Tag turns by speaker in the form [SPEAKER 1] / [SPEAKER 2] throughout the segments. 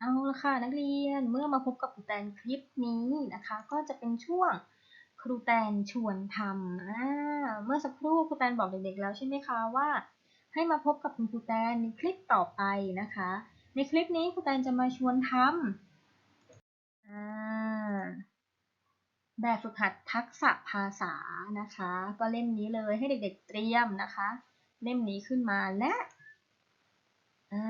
[SPEAKER 1] เอาละค่ะนักเรียนเมื่อมาพบกับครูแตนคลิปนี้นะคะ ก็จะเป็นช่วงครูแตนชวนทำเมื่อสักครู่ครูแตนบอกเด็กๆแล้วใช่ไหมคะว่า ให้มาพบกับคุณครูแตนในคลิปต่อไปนะคะ ในคลิปนี้ครูแตนจะมาชวนทำแบบฝึกหัดทักษะภาษานะคะ ก็เล่มนี้เลยให้เด็กๆเตรียมนะคะ เล่มนี้ขึ้นมาและ อ่า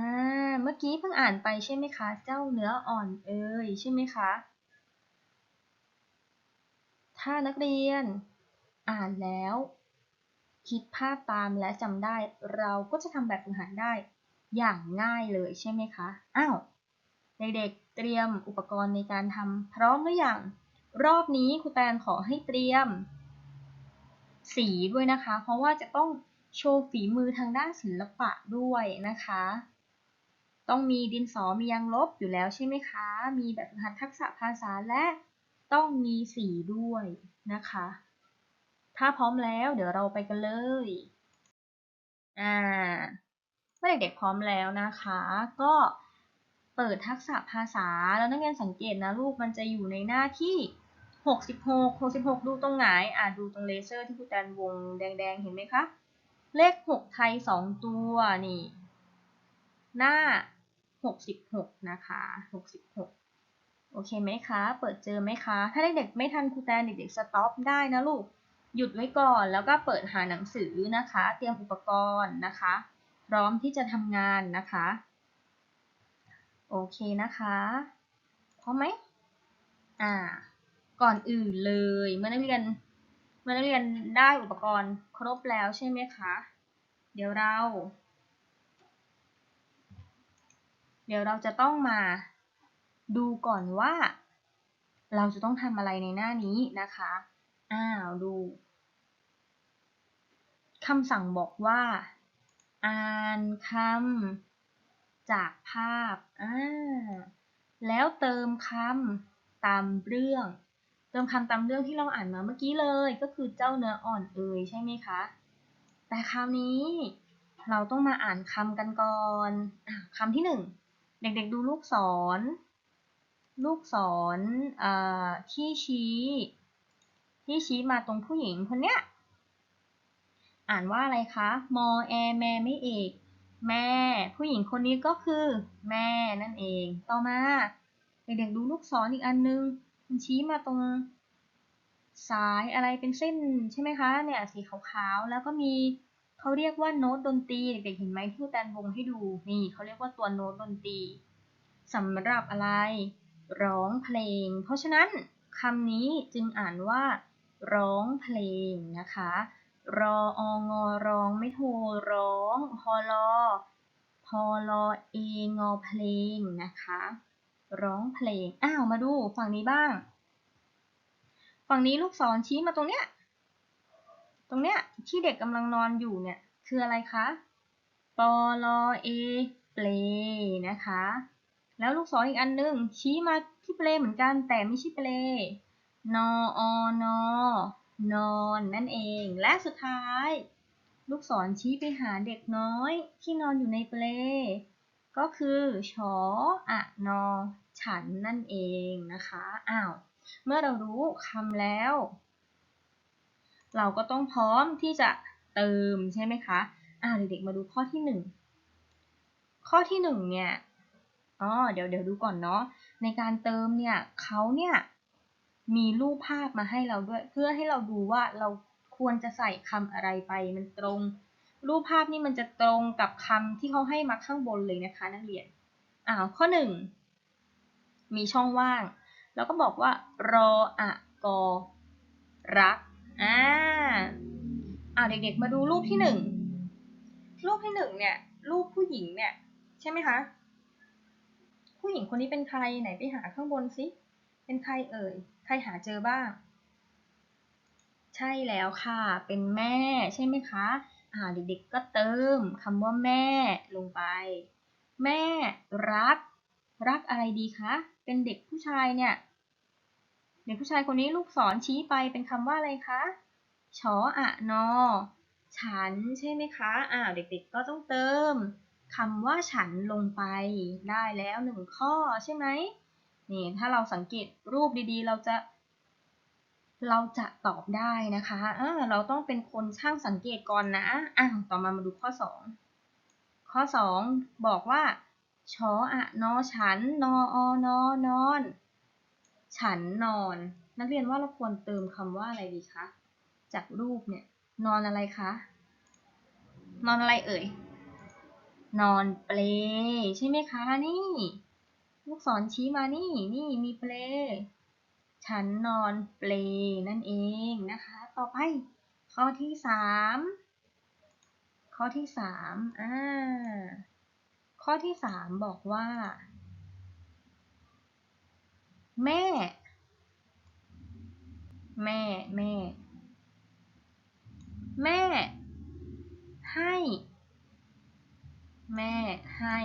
[SPEAKER 1] เมื่อกี้เพิ่งอ่านไปใช่ไหมคะ เจ้าเนื้ออ่อนเอ่ยใช่ไหมคะ ถ้านักเรียนอ่านแล้ว คิดภาพตามและจำได้ เราก็จะทำแบบฝึกหัดได้อย่างง่ายเลยใช่ไหมคะ อ้าว เด็กๆ เตรียมอุปกรณ์ในการทำพร้อมหรือยัง รอบนี้ครูแตนขอให้เตรียม สีด้วยนะคะ เพราะว่าจะต้องโชว์ฝีมือทางด้านศิลปะด้วยนะคะ ต้องมีดินสอมียางลบอยู่แล้วใช่ไหมคะ มีแบบฝึกหัดทักษะภาษาและต้องมีสีด้วยนะคะ ถ้าพร้อมแล้วเดี๋ยวเราไปกันเลย อ่า เมื่อเด็กๆพร้อมแล้วนะคะ ก็เปิดทักษะภาษาแล้วนักเรียนสังเกตนะลูกมันจะอยู่ในหน้าที่ 66 66 ดูตรงไหน อ่าดูตรงเลเซอร์ที่ครูแตนวงแดงๆ เห็นไหมคะ เลข 6 ไทย 2 ตัวนี่ หน้า 66 นะคะ 66 โอเคไหมคะ เปิดเจอไหมคะ ถ้าเด็กๆไม่ทันครูแตนเด็กๆสต็อปได้นะลูก หยุดไว้ก่อนแล้วก็เปิดหาหนังสือนะคะ เตรียมอุปกรณ์นะคะ พร้อมที่จะทำงานนะคะ โอเคนะคะพร้อมไหมอ่า ก่อนอื่นเลยเมื่อนักเรียนเมื่อนักเรียนได้อุปกรณ์ครบแล้วใช่ไหมคะ เดี๋ยวเรา เดี๋ยวเราจะต้องมาดูก่อนว่า เราจะต้องทำอะไรในหน้านี้นะคะ อ้าวดูคำสั่งบอกว่า อ่านคำจากภาพอ่าแล้วเติมคำตามเรื่อง เติมคำตามเรื่องที่เราอ่านมาเมื่อกี้เลยก็คือเจ้าเนื้ออ่อนเอ่ยใช่ไหมคะ แต่คราวนี้เราต้องมาอ่านคำกันก่อนอคำที่หนึ่ง เด็กๆดูลูกศร ลูกศรที่ชี้ ที่ชี้มาตรงผู้หญิงคนเนี้ย อ่านว่าอะไรคะ มอแอแม่ไม่เอกแม่ ผู้หญิงคนนี้ก็คือ แม่นั่นเอง ต่อมา เด็กๆดูลูกศรออีกอันนึง มันชี้มาตรงสายอะไรเป็นเส้นใช่ไหมคะ เนี่ยสีขาวๆ แล้วก็มี เขาเรียกว่าโน้ตดนตรีเด็กๆเห็นไหมที่แตนวงให้ดูนี่เขาเรียกว่าตัวโน้ตดนตรีสำหรับอะไร ร้องเพลง เพราะฉะนั้นคำนี้จึงอ่านว่า ร้องเพลงนะคะ รอองอร้องไม่โทร้อง พอลอพอลอเองอเพลงนะคะ ร้องเพลง อ้าว มาดูฝั่งนี้บ้าง ฝั่งนี้ลูกศรชี้มาตรงเนี้ย ตรงเนี้ยที่เด็กกำลังนอนอยู่เนี่ยคืออะไรคะปอลอเอเปลนะคะ แล้วลูกศรออีกอันนึงชี้มาที่เปลเหมือนกันแต่ไม่ใช่เปลนออนอนอนนั่นเอง และสุดท้าย ลูกศรชี้ไปหาเด็กน้อยที่นอนอยู่ในเปลก็คือชออะนอ ฉันนั่นเองนะคะ อ้าว เมื่อเรารู้คำแล้ว เราก็ต้องพร้อมที่จะเติมใช่ไหมคะอ่าเด็กๆมาดูข้อที่หนึ่งข้อที่หนึ่งเนี่ยอ๋อเดี๋ยวเดี๋ยวดูก่อนเนาะในการเติมเนี่ยเขาเนี่ยมีรูปภาพมาให้เราด้วย เพื่อให้เราดูว่าเราควรจะใส่คำอะไรไปมันตรง รูปภาพนี่มันจะตรงกับคำที่เขาให้มาข้างบนเลยนะคะ นักเรียนอ้าวข้อหนึ่งมีช่องว่าง แล้วก็บอกว่ารออะกอรัก อ่าเอาเด็กๆมาดูรูปที่หนึ่ง รูปที่หนึ่งเนี่ย รูปผู้หญิงเนี่ย ใช่ไหมคะ ผู้หญิงคนนี้เป็นใครไหนไปหาข้างบนสิ เป็นใครเอ่ย ใครหาเจอบ้าง ใช่แล้วค่ะ เป็นแม่ใช่ไหมคะ อ่าเด็กๆก็เติมคำว่าแม่ลงไป แม่รัก รักอะไรดีคะ เป็นเด็กผู้ชายเนี่ย เด็กผู้ชายคนนี้ลูกศรชี้ไปเป็นคำว่าอะไรคะชออะนอ ฉันใช่ไหมคะอ่าวเด็กๆก็ต้องเติมคำว่าฉันลงไปได้แล้วหนึ่งข้อใช่ไหมนี่ถ้าเราสังเกตรูปดีๆ เราจะ เราจะตอบได้นะคะเออเราต้องเป็นคนช่างสังเกตก่อนนะอะต่อมามาดูข้อ 2 ข้อ 2 บอกว่าชออะนอฉันนออนอนอน ฉันนอน นักเรียนว่าเราควรเติมคำว่าอะไรดีคะ จากรูปเนี่ย นอนอะไรคะ นอนอะไรเอ่ย นอนเปลใช่ไหมคะ นี่ ลูกศรชี้มานี่ นี่มีเปลฉันนอนเปลนั่นเองนะคะ ต่อไป ข้อที่สามข้อที่สามอ่า ข้อที่สามบอกว่า แม่ แม่ แม่ แม่ ให้ แม่ให้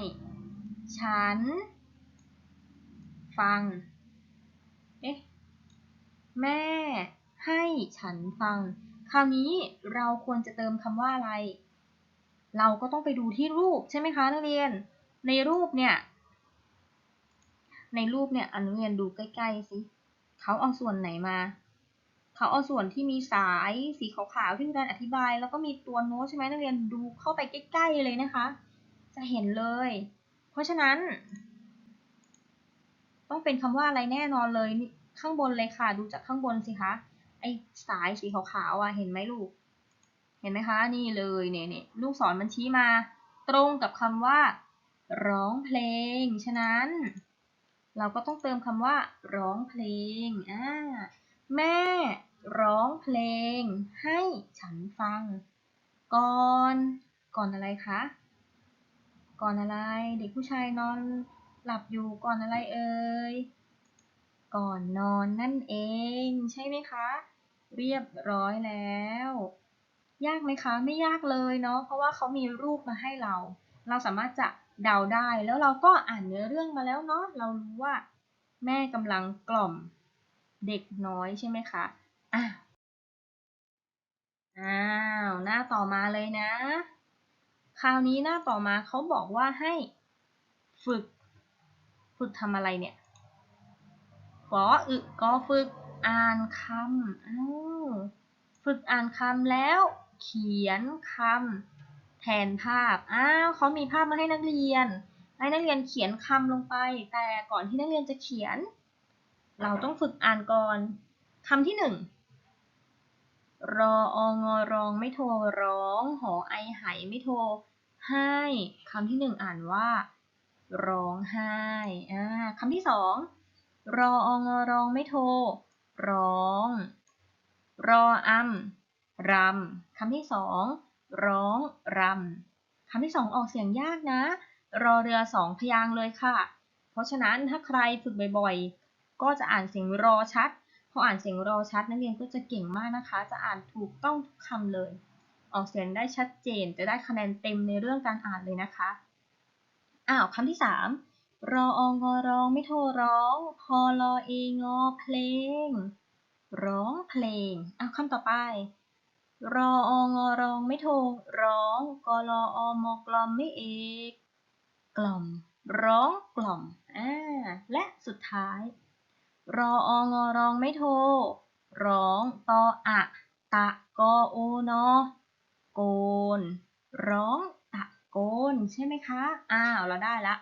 [SPEAKER 1] ฉัน ฟัง เอ๊ะ แม่ ให้ฉันฟัง คราวนี้เราควรจะเติมคำว่าอะไร เราก็ต้องไปดูที่รูปใช่ไหมคะนักเรียน ในรูปเนี่ย ในรูปเนี่ยอนุเรียนดูใกล้ๆสิเขาเอาส่วนไหนมา เขาเอาส่วนที่มีสายสีขาวๆที่มีการอธิบาย แล้วก็มีตัวโน้ตใช่ไหมนักเรียนดูเข้าไปใกล้ๆเลยนะคะ จะเห็นเลย เพราะฉะนั้น ต้องเป็นคำว่าอะไรแน่นอนเลยข้างบนเลยค่ะ ดูจากข้างบนสิคะไอสายสีขาวๆอะเห็นไหมลูก เห็นไหมคะนี่เลยเนี่ยเนี่ยลูกศรมันชี้มา ตรงกับคำว่า ร้องเพลง ฉะนั้น เราก็ต้องเติมคำว่า ร้องเพลงอ่าแม่ร้องเพลง ให้ฉันฟัง ก่อน ก่อนอะไรคะ ก่อนอะไร เด็กผู้ชายนอนหลับอยู่ก่อนอะไรเอ่ย ก่อนนอนนั่นเอง ใช่ไหมคะ เรียบร้อยแล้ว ยากไหมคะ ไม่ยากเลยเนาะ เพราะว่าเขามีรูปมาให้เรา เราสามารถจะ เดาได้ แล้วเราก็อ่านเนื้อเรื่องมาแล้วเนาะ เรารู้ว่า แม่กำลังกล่อมเด็กน้อยใช่ไหมคะอะอ้าว หน้าต่อมาเลยนะ คราวนี้หน้าต่อมาเขาบอกว่าให้ฝึก ฝึกทำอะไรเนี่ยฟออึก็ฝึกอ่านคำอ้าวฝึกอ่านคำแล้ว เขียนคำ แทนภาพ อ้าวเขามีภาพมาให้นักเรียน ให้นักเรียนเขียนคำลงไป แต่ก่อนที่นักเรียนจะเขียน เราต้องฝึกอ่านก่อนคำที่หนึ่งรอองอรองไม่โทรร้อง หอไอไหไม่โทรให้คำที่หนึ่งอ่านว่า ร้องไห้อ่าคำที่สองรอองอรองไม่โทรร้อง รออำรำคำที่สอง ร้องรำคำที่สองออกเสียงยากนะ รอเรือสองพยางเลยค่ะ เพราะฉะนั้นถ้าใครฝึกบ่อยๆ ก็จะอ่านเสียงรอชัด พออ่านเสียงรอชัดนักเรียนก็จะเก่งมากนะคะ จะอ่านถูกต้องทุกคำเลย ออกเสียงได้ชัดเจน จะได้คะแนนเต็มในเรื่องการอ่านเลยนะคะ อ้าวคำที่สามรอองอร้องไม่โทรร้อง พอรอเองอเพลง ร้องเพลงอ้าวคำต่อไป รอองอร้องไม่โทรร้องกรออมกลอมไม่เอกกล่อม ร้องกล่อมอ่าและสุดท้าย รอองอร้องไม่โทรร้องตออะตะกอโอนอโกน ร้องตะโกน ใช่ไหมคะ อ้าว เราได้ละ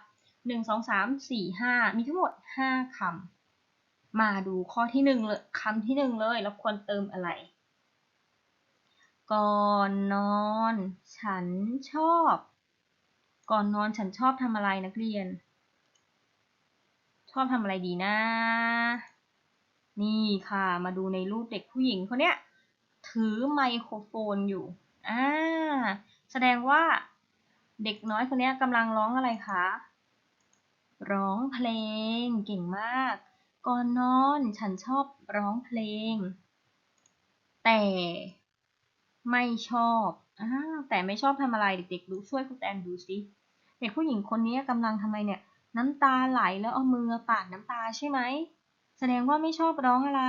[SPEAKER 1] หนึ่งสองสามสี่ห้ามีทั้งหมดห้าคำมาดูข้อที่หนึ่งเลยคำที่หนึ่งเลยเราควรเติมอะไร ก่อนนอน ฉันชอบ ก่อนนอนฉันชอบทำอะไรนักเรียน ชอบทำอะไรดีนะ นี่ค่ะ มาดูในรูปเด็กผู้หญิงคนเนี้ย ถือไมโครโฟนอยู่ อ่า แสดงว่าเด็กน้อยคนนี้กำลังร้องอะไรคะ ร้องเพลง เก่งมาก ก่อนนอนฉันชอบร้องเพลง แต่ ไม่ชอบอ่าแต่ไม่ชอบทำอะไรเด็กๆ ดูช่วยคุณแตนดูสิเด็กผู้หญิงคนนี้กำลังทำไมเนี่ย น้ำตาไหลแล้วเอามือปาดน้ำตาใช่ไหมแสดงว่าไม่ชอบร้องอะไร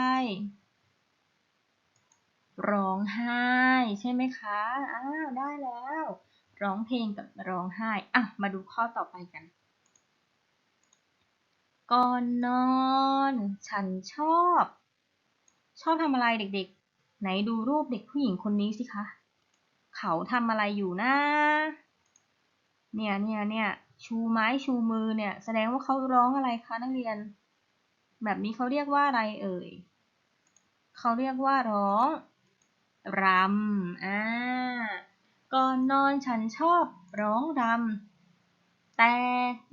[SPEAKER 1] ร้องไห้ใช่ไหมคะอ้าวได้แล้ว ร้องเพลงกับร้องไห้อะมาดูข้อต่อไปกันก่อนนอน ฉันชอบ ชอบทำอะไรเด็กๆ ไหนดูรูปเด็กผู้หญิงคนนี้สิคะ เขาทำอะไรอยู่นะ เนี่ยเนี่ยเนี่ยชูไม้ชูมือเนี่ย แสดงว่าเขาร้องอะไรคะนักเรียน แบบนี้เขาเรียกว่าอะไรเอ่ย เขาเรียกว่าร้องรำอ่าก่อนนอนฉันชอบร้องรำแต่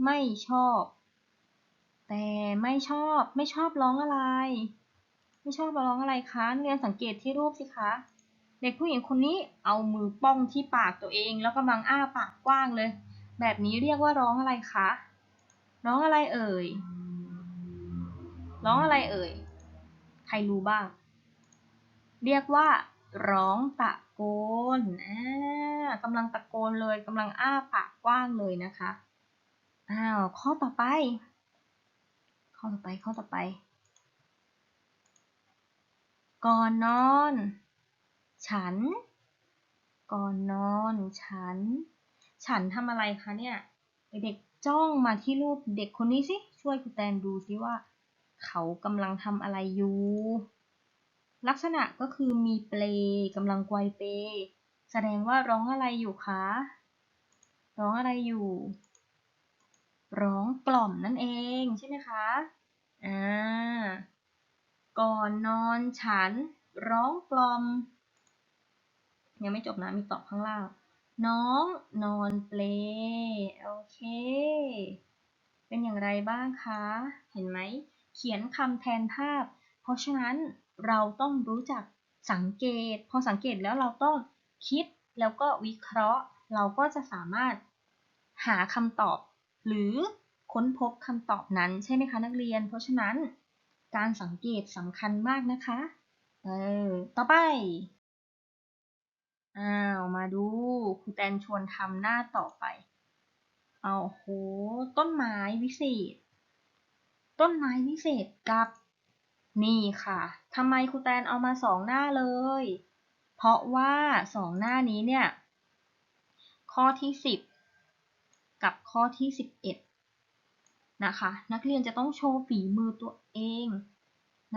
[SPEAKER 1] ไม่ชอบ แต่ไม่ชอบไม่ชอบร้องอะไร ไม่ชอบร้องอะไรคะนักเรียนสังเกตที่รูปสิคะ เด็กผู้หญิงคนนี้เอามือป้องที่ปากตัวเอง แล้วกำลังอ้าปากกว้างเลย แบบนี้เรียกว่าร้องอะไรคะ ร้องอะไรเอ่ย ร้องอะไรเอ่ย ใครรู้บ้าง เรียกว่า ร้องตะโกนอ่ากำลังตะโกนเลยกำลังอ้าปากกว้างเลยนะคะ อ้าว ข้อต่อไป ข้อต่อไป ข้อต่อไป ก่อนนอน ฉัน ก่อนนอน ฉัน ฉันทำอะไรคะเนี่ย เด็กๆจ้องมาที่รูปเด็กคนนี้สิ ช่วยครูแตนดูสิว่า เขากำลังทำอะไรอยู่ ลักษณะก็คือมีเปลกำลังไกวเป แสดงว่าร้องอะไรอยู่คะ ร้องอะไรอยู่ ร้องกล่อมนั่นเองใช่ไหมคะ อ่า ก่อนนอนฉันร้องกลอม ยังไม่จบนะ มีตอบข้างล่าง น้องนอนเปลโอเค เป็นอย่างไรบ้างคะ เห็นไหม เขียนคำแทนภาพ เพราะฉะนั้นเราต้องรู้จักสังเกต พอสังเกตแล้วเราต้องคิดแล้วก็วิเคราะห์ เราก็จะสามารถหาคำตอบ หรือค้นพบคำตอบนั้นใช่ไหมคะนักเรียน เพราะฉะนั้น การสังเกตสำคัญมากนะคะ เออ ต่อไป อ้าว มาดูครูแตนชวนทำหน้าต่อไป เอาโห ต้นไม้วิเศษ ต้นไม้วิเศษกับ นี่ค่ะทำไมครูแตนเอามาสองหน้าเลย เพราะว่าสองหน้านี้เนี่ย ข้อที่สิบกับข้อที่สิบเอ็ด นะคะ นักเรียนจะต้องโชว์ฝีมือตัวเอง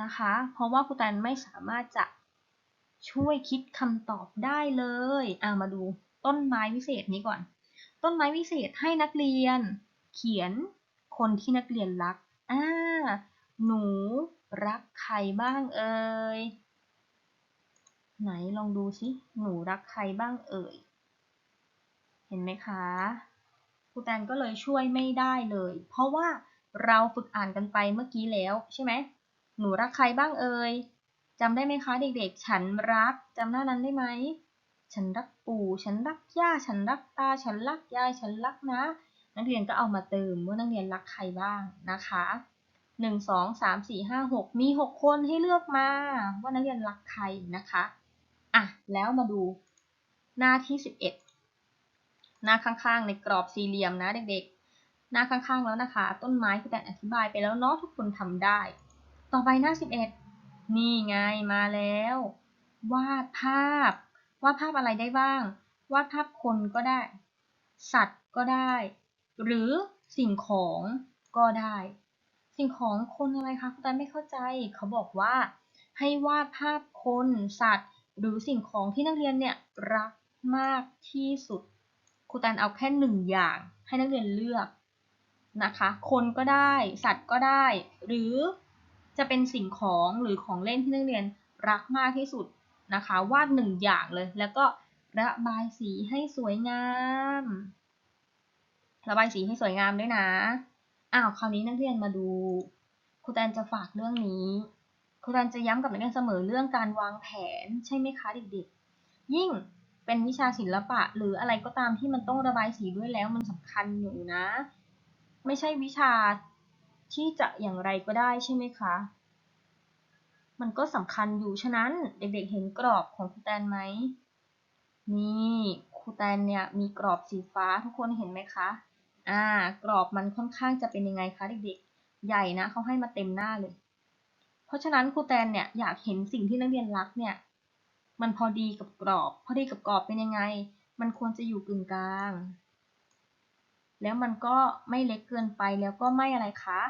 [SPEAKER 1] นะคะ เพราะว่าครูแตนไม่สามารถจะช่วยคิดคำตอบได้เลยอ่ามาดูต้นไม้วิเศษนี้ก่อน ต้นไม้วิเศษให้นักเรียน เขียนคนที่นักเรียนรักอ่าหนูรักใครบ้างเอ่ยไหนลองดูสิหนูรักใครบ้างเอ่ย เห็นไหมคะ ครูแตนก็เลยช่วยไม่ได้เลย เพราะว่าเราฝึกอ่านกันไปเมื่อกี้แล้วใช่ไหมหนูรักใครบ้างเอ่ยจำได้ไหมคะเด็กๆ ฉันรักจำหน้านั้นได้ไหมฉันรักปู่ฉันรักย่าฉันรักตา ฉันรักยายฉันรักนะ นักเรียนก็เอามาเติมว่านักเรียนรักใครบ้างนะคะหนึ่งสองสามสี่ห้าหกมีหกคนให้เลือกมา ว่านักเรียนรักใครนะคะอะแล้วมาดูหน้าที่สิบเอ็ด หน้าข้างๆ ในกรอบสี่เหลี่ยมนะเด็กๆ หน้าข้างๆแล้วนะคะ ต้นไม้ที่แต่อธิบายไปแล้วเนาะทุกคนทำได้ ต่อไปหน้าสิบเอ็ดนี่ไงมาแล้ว วาดภาพ วาดภาพอะไรได้บ้าง วาดภาพคนก็ได้ สัตว์ก็ได้ หรือสิ่งของก็ได้ สิ่งของคนอะไรคะคุณตาไม่เข้าใจ เขาบอกว่าให้วาดภาพคน สัตว์ หรือสิ่งของที่นักเรียนเนี่ยรักมากที่สุด ครูแตนเอาแค่หนึ่งอย่างให้นักเรียนเลือกนะคะ คนก็ได้ สัตว์ก็ได้ หรือจะเป็นสิ่งของหรือของเล่นที่นักเรียนรักมากที่สุดนะคะ วาดหนึ่งอย่างเลย แล้วก็ระบายสีให้สวยงาม ระบายสีให้สวยงามด้วยนะ อ้าว คราวนี้นักเรียนมาดู ครูแตนจะฝากเรื่องนี้ ครูแตนจะย้ำกับนักเรียนเสมอเรื่องการวางแผนใช่ไหมคะเด็กๆ ยิ่ง เป็นวิชาศิลปะ หรืออะไรก็ตามที่มันต้องระบายสีด้วยแล้วมันสำคัญอยู่นะ ไม่ใช่วิชาที่จะอย่างไรก็ได้ใช่ไหมคะมันก็สำคัญอยู่ฉะนั้นเด็กๆเห็นกรอบของครูแตนไหมนี่ครูแตนเนี่ยมีกรอบสีฟ้าทุกคนเห็นไหมคะอ่ากรอบมันค่อนข้างจะเป็นยังไงคะเด็กๆ ใหญ่นะเขาให้มาเต็มหน้าเลย เพราะฉะนั้นครูแตนเนี่ยอยากเห็นสิ่งที่นักเรียนรักเนี่ย มันพอดีกับกรอบ พอดีกับกรอบเป็นยังไง มันควรจะอยู่กึ่งกลาง แล้วมันก็ไม่เล็กเกินไปแล้วก็ไม่อะไรคะ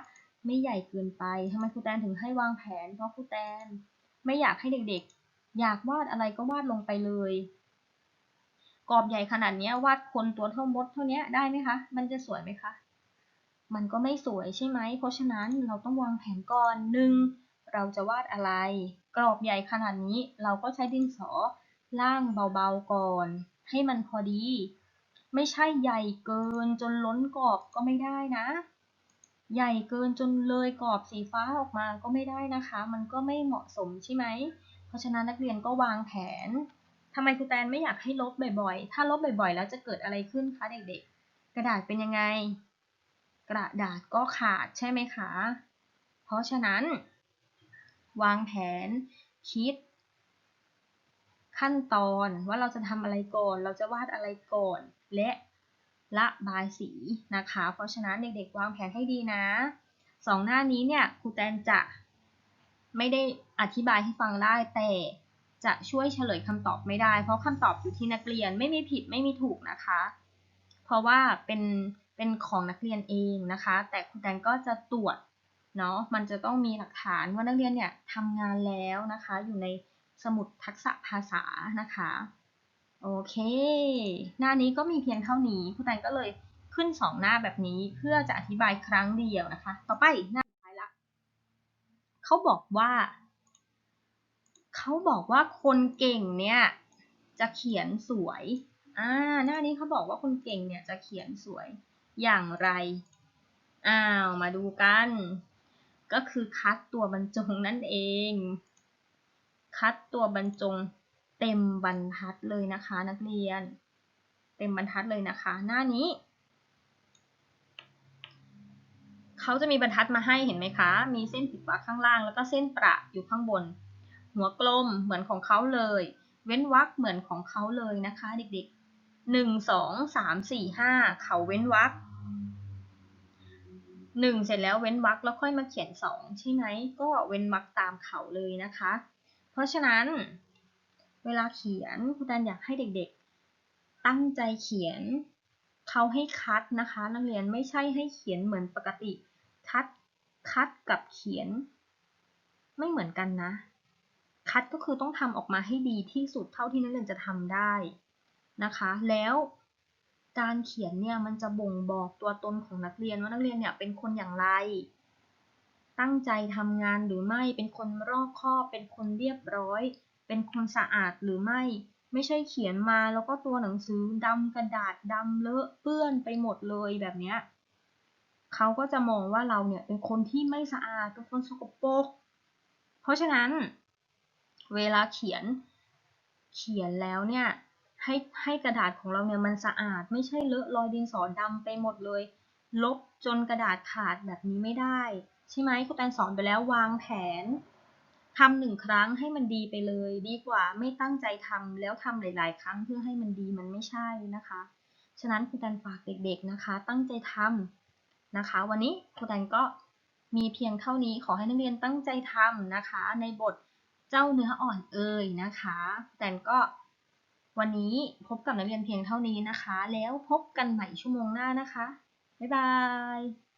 [SPEAKER 1] ไม่ใหญ่เกินไปทำไมครูแตนถึงให้วางแผน เพราะครูแตนไม่อยากให้เด็กๆ อยากวาดอะไรก็วาดลงไปเลย กรอบใหญ่ขนาดนี้วาดคนตัวเท่ามดเท่านี้ได้ไหมคะ มันจะสวยไหมคะ มันก็ไม่สวยใช่ไหม เพราะฉะนั้นเราต้องวางแผนก่อนหนึ่ง เราจะวาดอะไร กรอบใหญ่ขนาดนี้เราก็ใช้ดินสอล่างเบาๆก่อน ให้มันพอดี ไม่ใช่ใหญ่เกินจนล้นกรอบก็ไม่ได้นะ ใหญ่เกินจนเลยกรอบสีฟ้าออกมาก็ไม่ได้นะคะ มันก็ไม่เหมาะสมใช่ไหม เพราะฉะนั้นนักเรียนก็วางแผนทำไมครูแตนไม่อยากให้ลบบ่อยๆ ถ้าลบบ่อยๆ แล้วจะเกิดอะไรขึ้นคะเด็กๆ กระดาษเป็นยังไง กระดาษก็ขาดใช่ไหมคะ เพราะฉะนั้น วางแผน คิด ขั้นตอนว่าเราจะทำอะไรก่อน เราจะวาดอะไรก่อน และระบายสีนะคะ เพราะฉะนั้นเด็กๆ วางแผนให้ดีนะสองหน้านี้เนี่ยครูแตนจะไม่ได้อธิบายให้ฟังได้แต่จะช่วยเฉลยคำตอบไม่ได้ เพราะคำตอบอยู่ที่นักเรียนไม่มีผิดไม่มีถูกนะคะ เพราะว่าเป็นเป็นของนักเรียนเองนะคะ แต่ครูแตนก็จะตรวจ เนาะมันจะต้องมีหลักฐานว่านักเรียนเนี่ยทำงานแล้วนะคะ อยู่ในสมุดทักษะภาษานะคะโอเค หน้านี้ก็มีเพียงเท่านี้ครูแตนก็เลยขึ้นสองหน้าแบบนี้เพื่อจะอธิบายครั้งเดียวนะคะ ต่อไปหน้าสุดท้ายละเขาบอกว่าเขาบอกว่าคนเก่งเนี่ยจะเขียนสวยอ่าหน้านี้เขาบอกว่าคนเก่งเนี่ยจะเขียนสวยอย่างไรอ้าวมาดูกัน ก็คือคัดตัวบรรจงนั่นเอง คัดตัวบรรจงเต็มบรรทัดเลยนะคะ นักเรียน เต็มบรรทัดเลยนะคะ หน้านี้เขาจะมีบรรทัดมาให้เห็นไหมคะ มีเส้นผิดวรรคข้างล่าง แล้วก็เส้นประอยู่ข้างบน หัวกลมเหมือนของเขาเลย เว้นวรรคเหมือนของเขาเลยนะคะ เด็กๆหนึ่งสองสามสี่ห้าเขาเว้นวรรค หนึ่งเสร็จแล้วเว้นวรรคแล้วค่อยมาเขียนสองใช่ไหมก็เว้นวรรคตามเขาเลยนะคะ เพราะฉะนั้น เวลาเขียนครูแตนอยากให้เด็กๆ ตั้งใจเขียนเขาให้คัดนะคะ นักเรียนไม่ใช่ให้เขียนเหมือนปกติ คัดคัดกับเขียน ไม่เหมือนกันนะ คัดก็คือต้องทำออกมาให้ดีที่สุดเท่าที่นักเรียนจะทำได้นะคะ แล้ว การเขียนเนี่ยมันจะบ่งบอกตัวตนของนักเรียนว่านักเรียนเนี่ยเป็นคนอย่างไร ตั้งใจทำงานหรือไม่ เป็นคนรอบคอบ เป็นคนเรียบร้อย เป็นคนสะอาดหรือไม่ ไม่ใช่เขียนมาแล้วก็ตัวหนังสือดำกระดาษดำเลอะเปื้อนไปหมดเลยแบบเนี้ยเขาก็จะมองว่าเราเนี่ยเป็นคนที่ไม่สะอาด เป็นคนสกปรก เพราะฉะนั้น เวลาเขียนเขียนแล้วเนี่ย ให้ให้กระดาษของเราเนี่ยมันสะอาด ไม่ใช่เลอะรอยดินสอดำไปหมดเลย ลบจนกระดาษขาดแบบนี้ไม่ได้ ใช่ไหมครูแตนสอนไปแล้ววางแผนทำหนึ่งครั้งให้มันดีไปเลย ดีกว่าไม่ตั้งใจทำแล้วทำหลาย ๆ ครั้งเพื่อให้มันดีมันไม่ใช่นะคะ ฉะนั้นครูแตนฝากเด็ก ๆนะคะ ตั้งใจทำนะคะ วันนี้ครูแตนก็มีเพียงเท่านี้ขอให้นักเรียนตั้งใจทำนะคะ ในบทเจ้าเนื้ออ่อนเอ่ยนะคะ แต่ก็ วันนี้พบกับนักเรียนเพียงเท่านี้นะคะ แล้วพบกันใหม่ชั่วโมงหน้านะคะ บ๊ายบาย